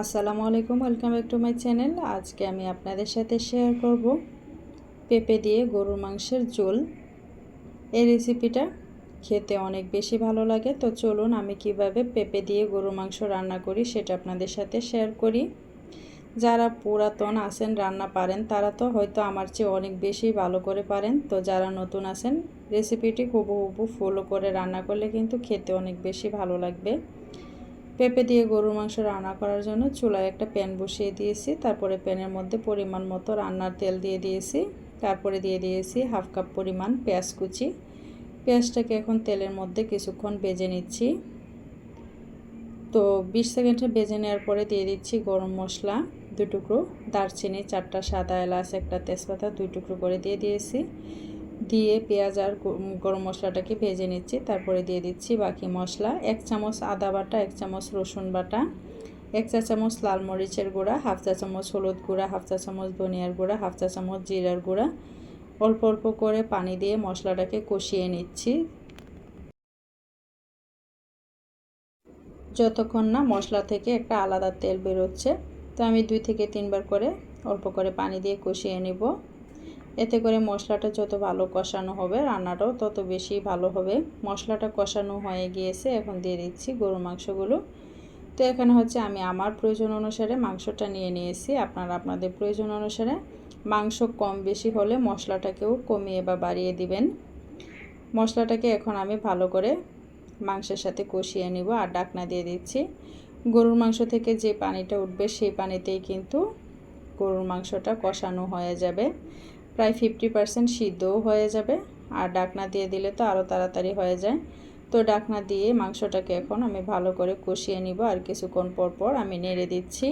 আসসালামু আলাইকুম welcome back to my channel আজকে আমি আপনাদের সাথে শেয়ার করব পেঁপে দিয়ে গরুর মাংসের ঝোল। এই রেসিপিটা খেতে অনেক বেশি ভালো লাগে। তো চলুন আমি কীভাবে পেঁপে দিয়ে গরুর মাংস রান্না করি সেটা আপনাদের সাথে শেয়ার করি। যারা পুরাতন আছেন, রান্না পারেন, তারা তো হয়তো আমার চেয়ে অনেক বেশি ভালো করে পারেন। তো যারা নতুন আছেন রেসিপিটি হুবহু ফলো করে রান্না করলে কিন্তু খেতে অনেক বেশি ভালো লাগবে। পেঁপে দিয়ে গরুর মাংস রান্না করার জন্য চুলায় একটা প্যান বসিয়ে দিয়েছি। তারপরে প্যানের মধ্যে পরিমাণ মতো রান্নার তেল দিয়ে দিয়েছি। তারপরে দিয়ে দিয়েছি হাফ কাপ পরিমাণ পেঁয়াজ কুচি। পেঁয়াজটাকে এখন তেলের মধ্যে কিছুক্ষণ বেজে নিচ্ছি। তো বিশ সেকেন্ডে বেজে নেওয়ার পরে দিয়ে দিচ্ছি গরম মশলা দুই টুকরো দারচিনি, চারটা সাদা এলাচ, একটা তেজপাতা দুই টুকরো করে দিয়ে দিয়েছি। দিয়ে পেঁয়াজ আর গরম মশলাটাকে ভেজে নিচ্ছি। তারপরে দিয়ে দিচ্ছি বাকি মশলা। এক চামচ আদা বাটা, এক চামচ রসুন বাটা, এক চা চামচ লাল মরিচের গুঁড়া, হাফ চা চামচ হলুদ গুঁড়া, হাফ চা চামচ ধনিয়ার গুঁড়া, হাফ চা চামচ জিরার গুঁড়া। অল্প অল্প করে পানি দিয়ে মশলাটাকে কষিয়ে নিচ্ছি। যতক্ষণ না মশলা থেকে একটা আলাদা তেল বেরোচ্ছে, তো আমি দুই থেকে তিনবার করে অল্প করে পানি দিয়ে কষিয়ে নিব। এতে করে মশলাটা যত ভালো কষানো হবে, রান্নাটাও তত বেশি ভালো হবে। মশলাটা কষানো হয়ে গিয়েছে, এখন দিয়ে দিচ্ছি গরু মাংসগুলো। তো এখানে হচ্ছে আমি আমার প্রয়োজন অনুসারে মাংসটা নিয়ে নিয়েছি। আপনারা আপনাদের প্রয়োজন অনুসারে মাংস কম বেশি হলে মশলাটাকেও কমিয়ে বা বাড়িয়ে দিবেন। মশলাটাকে এখন আমি ভালো করে মাংসের সাথে কষিয়ে নিব আর ডাকনা দিয়ে দিচ্ছি। গরুর মাংস থেকে যে পানিটা উঠবে, সেই পানিতেই কিন্তু গরুর মাংসটা কষানো হয়ে যাবে। প্রায় ফিফটি পারসেন্ট সিদ্ধও হয়ে যাবে। আর ডাকনা দিয়ে দিলে তো আরও তাড়াতাড়ি হয়ে যায়। তো ডাকনা দিয়ে মাংসটাকে এখন আমি ভালো করে কষিয়ে নিব। আর কিছুক্ষণ পর পর আমি নেড়ে দিচ্ছি।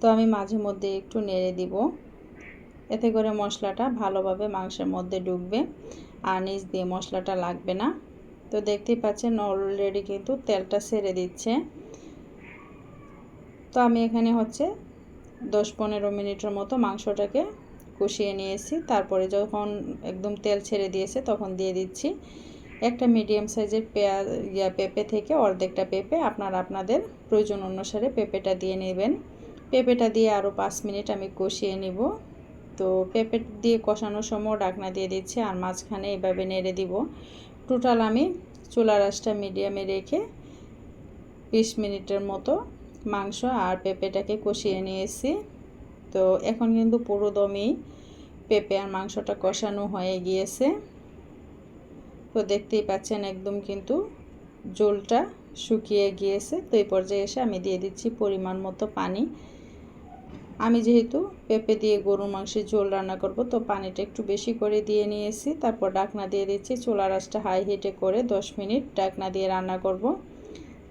তো আমি মাঝে মধ্যে একটু নেড়ে দিব। এতে করে মশলাটা ভালোভাবে মাংসের মধ্যে ঢুকবে। আর নিচ দিয়ে মশলাটা লাগবে না। তো দেখতেই পাচ্ছেন অলরেডি কিন্তু তেলটা সেরে দিচ্ছে। তো আমি এখানে হচ্ছে দশ পনেরো মিনিটের মতো মাংসটাকে কষিয়ে নিয়েছি। তারপরে যখন একদম তেল ছেড়ে দিয়েছে তখন দিয়ে দিচ্ছি একটা মিডিয়াম সাইজের পেঁয়াজ, ইয়া পেঁপে থেকে অর্ধেকটা পেঁপে। আপনার আপনাদের প্রয়োজন অনুসারে পেঁপেটা দিয়ে নেবেন। পেঁপেটা দিয়ে আরও পাঁচ মিনিট আমি কষিয়ে নিব। তো পেঁপে দিয়ে কষানোর সময় ডাকনা দিয়ে দিচ্ছি আর মাঝখানে এভাবে নেড়ে দিব। টোটাল আমি চুলা রাসটা মিডিয়ামে রেখে বিশ মিনিটের মতো মাংস আর পেঁপেটাকে কষিয়ে নিয়েছি। তো এখন কিন্তু পুরো দমই পেঁপে আর মাংসটা কষানো হয়ে গিয়েছে। তো দেখতেই পাচ্ছেন একদম কিন্তু জলটা শুকিয়ে গিয়েছে। তো এই পর্যায়ে এসে আমি দিয়ে দিচ্ছি পরিমাণ মতো পানি। আমি যেহেতু পেঁপে দিয়ে গরুর মাংসের ঝোল রান্না করব, তো পানিটা একটু বেশি করে দিয়ে নিয়েছি। তারপর ডাকনা দিয়ে দিচ্ছি চোলা রাসটা হাই হিটে করে 10 মিনিট ডাকনা দিয়ে রান্না করব।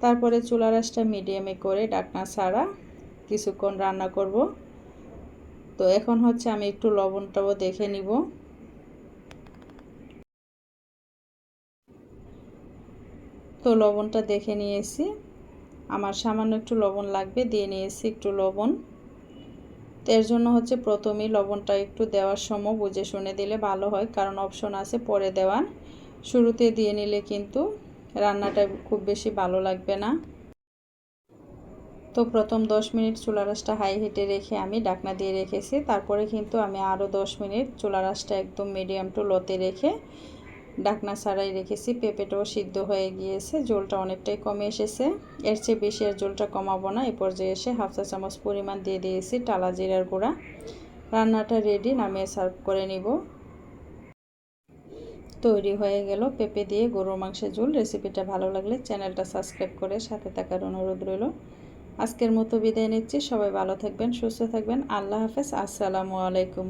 তারপরে চুলা রাসটা মিডিয়ামে করে ডাকনা ছাড়া কিছুক্ষণ রান্না করব। তো এখন হচ্ছে আমি একটু লবণটাও দেখে নিব। তো লবণটা দেখে নিয়েছি। আমার সামান্য একটু লবণ লাগবে, দিয়ে নিয়েছি একটু লবণ। তো এর জন্য হচ্ছে প্রথমেই লবণটা একটু দেওয়ার সময় বুঝে শুনে দিলে ভালো হয়, কারণ অপশন আছে পরে দেওয়ার। শুরুতে দিয়ে নিলে কিন্তু রান্নাটা খুব বেশি ভালো লাগবে না। তো প্রথম 10 মিনিট চুলা রাসটা হাই হিটে রেখে আমি ডাকনা দিয়ে রেখেছি। তারপরে কিন্তু আমি আরও 10 মিনিট চুলা রাসটা একদম মিডিয়াম টু লোতে রেখে ডাকনা ছাড়াই রেখেছি। পেঁপেটাও সিদ্ধ হয়ে গিয়েছে জলটা অনেকটাই কমে এসেছে। এর চেয়ে বেশি আর জলটা কমাবো না এই পর্যায়ে এসে হাফ চা চামচ পরিমাণ দিয়ে দিয়েছি টালা জিরার গুঁড়া। রান্নাটা রেডি নামিয়ে সার্ভ করে নিব। তৈরি হয়ে গেল পেঁপে দিয়ে গরুর মাংসের ঝোল। রেসিপিটা ভালো লাগলে চ্যানেলটা সাবস্ক্রাইব করে সাথে থাকার অনুরোধ রইল। আজকের মতো বিদায় নিচ্ছি। সবাই ভালো থাকবেন, সুস্থ থাকবেন। আল্লাহ হাফেজ। আসসালামু আলাইকুম।